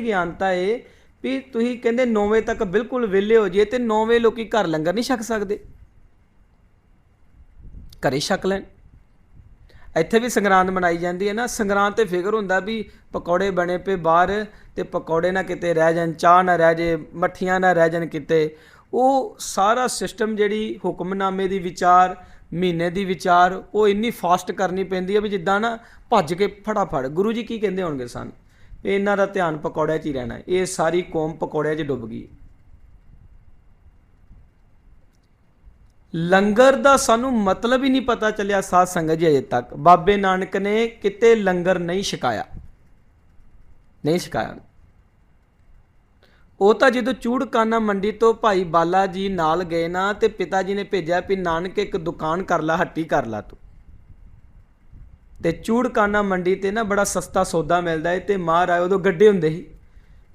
ਗਿਆਨਤਾ ਏ ਵੀ ਤੁਸੀਂ ਕਹਿੰਦੇ 9 ਵਜੇ ਤੱਕ ਬਿਲਕੁਲ ਵਿਹਲੇ ਹੋ ਜੇ ਤੇ 9 ਵਜੇ ਲੋਕੀ ਘਰ ਲੰਗਰ ਨਹੀਂ ਛਕ ਸਕਦੇ। ਘਰੇ ਛਕ ਲੈਣ। ਇੱਥੇ ਵੀ ਸੰਗਰਾਂਦ ਮਨਾਈ ਜਾਂਦੀ ਹੈ ਨਾ, ਸੰਗਰਾਂਦ ਤੇ ਫਿਕਰ ਹੁੰਦਾ ਵੀ ਪਕੌੜੇ ਬਣੇ ਪਏ ਬਾਹਰ ਤੇ ਪਕੌੜੇ ਨਾ ਕਿਤੇ ਰਹਿ ਜਾਣ, ਚਾਹ ਨਾ ਰਹਿ ਜੇ, ਮੱਠੀਆਂ ਨਾ ਰਹਿ ਜਾਣ ਕਿਤੇ। ਉਹ ਸਾਰਾ ਸਿਸਟਮ ਜਿਹੜੀ ਹੁਕਮਨਾਮੇ ਦੀ ਵਿਚਾਰ, ਮਹੀਨੇ ਦੀ ਵਿਚਾਰ, ਉਹ ਇੰਨੀ ਫਾਸਟ ਕਰਨੀ ਪੈਂਦੀ ਹੈ ਵੀ ਜਿੱਦਾਂ ਨਾ ਭੱਜ ਕੇ ਫਟਾਫਟ। ਗੁਰੂ ਜੀ ਕੀ ਕਹਿੰਦੇ ਹੋਣਗੇ ਸਾਨੂੰ ਇਹਨਾਂ ਦਾ ਧਿਆਨ ਪਕੌੜਿਆਂ 'ਚ ਹੀ ਰਹਿਣਾ ਇਹ ਸਾਰੀ ਕੌਮ ਪਕੌੜਿਆਂ 'ਚ ਡੁੱਬ ਗਈ ਲੰਗਰ ਦਾ ਸਾਨੂੰ ਮਤਲਬ ਹੀ ਨਹੀਂ ਪਤਾ ਚੱਲਿਆ ਸਾਧ ਸੰਗਤ ਜੀ ਅਜੇ ਤੱਕ। ਬਾਬੇ ਨਾਨਕ ਨੇ ਕਿਤੇ ਲੰਗਰ ਨਹੀਂ ਛਕਾਇਆ। ਨਹੀਂ ਛਕਾਇਆ। ਉਹ ਤਾਂ ਜਦੋਂ ਚੂੜਕਾਨਾ ਮੰਡੀ ਤੋਂ ਭਾਈ ਬਾਲਾ ਜੀ ਨਾਲ ਗਏ ਨਾ ਤੇ ਪਿਤਾ ਜੀ ਨੇ ਭੇਜਿਆ ਵੀ, ਨਾਨਕ, ਇੱਕ ਦੁਕਾਨ ਕਰ ਲਾ, ਹੱਟੀ ਕਰ ਲਾ ਤੂੰ। ਤੇ ਚੂੜਕਾਨਾ ਮੰਡੀ ਤੇ ਨਾ ਬੜਾ ਸਸਤਾ ਸੌਦਾ ਮਿਲਦਾ ਏ, ਤੇ ਮਾਰ ਆਏ ਉਦੋਂ ਗੱਡੇ ਹੁੰਦੇ ਸੀ,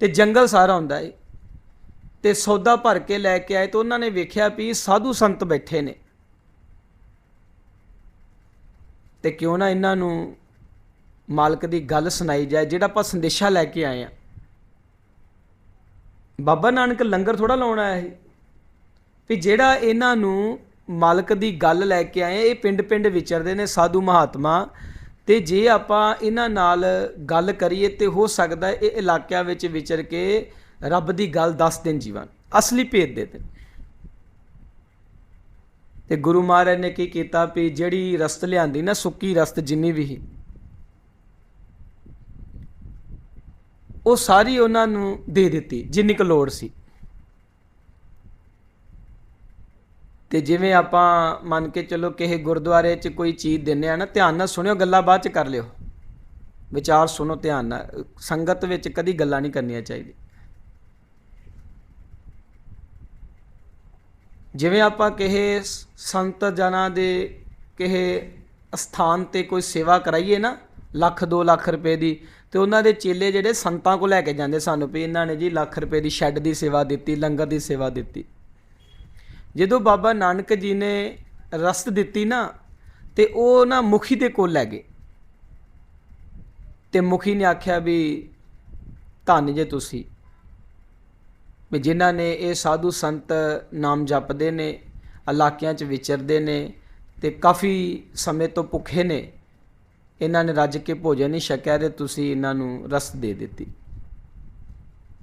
ਤੇ ਜੰਗਲ ਸਾਰਾ ਹੁੰਦਾ ਏ। ਤੇ ਸੌਦਾ ਭਰ ਕੇ ਲੈ ਕੇ ਆਏ ਤੇ ਉਹਨਾਂ ਨੇ ਵੇਖਿਆ ਵੀ ਸਾਧੂ ਸੰਤ ਬੈਠੇ ਨੇ। ਤੇ ਕਿਉਂ ਨਾ ਇਹਨਾਂ ਨੂੰ ਮਾਲਕ ਦੀ ਗੱਲ ਸੁਣਾਈ ਜਾਏ, ਜਿਹੜਾ ਆਪਾਂ ਸੰਦੇਸ਼ਾ ਲੈ ਕੇ ਆਏ ਆ। ਬਾਬਾ ਨਾਨਕ ਲੰਗਰ ਥੋੜਾ ਲਾਉਣ ਆਇਆ ਸੀ। ਵੀ ਜਿਹੜਾ ਇਹਨਾਂ ਨੂੰ ਮਾਲਕ ਦੀ ਗੱਲ ਲੈ ਕੇ ਆਏ, ਇਹ ਪਿੰਡ-ਪਿੰਡ ਵਿਚਰਦੇ ਨੇ ਸਾਧੂ ਮਹਾਤਮਾ ਤੇ ਜੇ ਆਪਾਂ ਇਹਨਾਂ ਨਾਲ ਗੱਲ ਕਰੀਏ ਤੇ ਹੋ ਸਕਦਾ ਇਹ ਇਲਾਕਿਆਂ ਵਿੱਚ ਵਿਚਰ ਕੇ ਰੱਬ ਦੀ ਗੱਲ ਦੱਸ ਦਿਨ ਜੀਵਨ, ਅਸਲੀ ਭੇਦ ਦੇ ਦਿਨ ਤੇ ਗੁਰੂ ਮਹਾਰਾਜ ਨੇ ਕੀ ਕੀਤਾ ਵੀ ਜਿਹੜੀ ਰਸਤ ਲਿਆਂਦੀ ਨਾ, ਸੁੱਕੀ ਰਸਤ ਜਿੰਨੀ ਵੀ ਸੀ, ਉਹ ਸਾਰੀ ਉਹਨਾਂ ਨੂੰ ਦੇ ਦਿੱਤੀ, ਜਿੰਨੀ ਕੁ ਲੋੜ ਸੀ। ਤੇ ਜਿਵੇਂ ਆਪਾਂ ਮੰਨ ਕੇ ਚੱਲੋ ਕਿਸੇ ਗੁਰਦੁਆਰੇ 'ਚ ਕੋਈ ਚੀਜ਼ ਦਿੰਨੇ ਆ ਨਾ, ਧਿਆਨ ਨਾਲ ਸੁਣਿਓ, ਗੱਲਾਂ ਬਾਅਦ 'ਚ ਕਰ ਲਿਓ। ਵਿਚਾਰ ਸੁਣੋ ਧਿਆਨ ਨਾਲ। ਸੰਗਤ ਵਿੱਚ ਕਦੀ ਗੱਲਾਂ ਨਹੀਂ ਕਰਨੀਆਂ ਚਾਹੀਦੀਆਂ। ਜਿਵੇਂ ਆਪਾਂ ਕਿਸੇ ਸੰਤ ਜਨਾਂ ਦੇ ਕਿਸੇ ਸਥਾਨ ਤੇ ਕੋਈ ਸੇਵਾ ਕਰਾਈਏ ਨਾ, ਲੱਖ 2 ਲੱਖ ਰੁਪਏ ਦੀ, ਤੇ ਉਹਨਾਂ ਦੇ ਚੇਲੇ ਜਿਹੜੇ ਸੰਤਾਂ ਕੋ ਲੈ ਕੇ ਜਾਂਦੇ ਸਾਨੂੰ ਵੀ, ਇਹਨਾਂ ਨੇ ਜੀ ਲੱਖ ਰੁਪਏ ਦੀ ਸ਼ੈੱਡ ਦੀ ਸੇਵਾ ਦਿੱਤੀ, ਲੰਗਰ ਦੀ ਸੇਵਾ ਦਿੱਤੀ। ਜਦੋਂ ਬਾਬਾ ਨਾਨਕ ਜੀ ਨੇ ਰਸਤ ਦਿੱਤੀ ਨਾ, ਤੇ ਉਹ ਨਾ ਮੁਖੀ ਦੇ ਕੋਲ ਲੈ ਗਏ। ਤੇ ਮੁਖੀ ਨੇ ਆਖਿਆ ਵੀ, ਧੰਨ ਜੇ ਤੁਸੀਂ, ਵੀ ਜਿਨ੍ਹਾਂ ਨੇ ਇਹ ਸਾਧੂ ਸੰਤ ਨਾਮ ਜਪਦੇ ਨੇ, ਇਲਾਕਿਆਂ 'ਚ ਵਿਚਰਦੇ ਨੇ, ਤੇ ਕਾਫੀ ਸਮੇਂ ਤੋਂ ਭੁੱਖੇ ਨੇ, ਇਹਨਾਂ ਨੇ ਰੱਜ ਕੇ ਭੋਜਨ ਨਹੀਂ ਛਕਿਆ ਤੇ ਤੁਸੀਂ ਇਹਨਾਂ ਨੂੰ ਰਸ ਦੇ ਦਿੱਤੀ।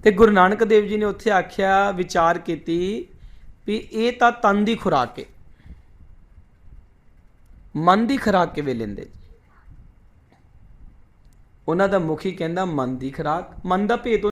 ਤੇ ਗੁਰੂ ਨਾਨਕ ਦੇਵ ਜੀ ਨੇ ਉੱਥੇ ਆਖਿਆ, ਵਿਚਾਰ ਕੀਤੀ ਵੀ ਇਹ ਤਾਂ ਤਨ ਦੀ ਖੁਰਾਕ ਹੈ ਮਨ ਦੀ ਖੁਰਾਕ ਕਿਵੇਂ ਲੈਂਦੇ ਉਹਨਾਂ ਦਾ ਮੁਖੀ ਕਹਿੰਦਾ ਮਨ ਦੀ ਖੁਰਾਕ। ਮਨ ਦਾ ਭੇਤ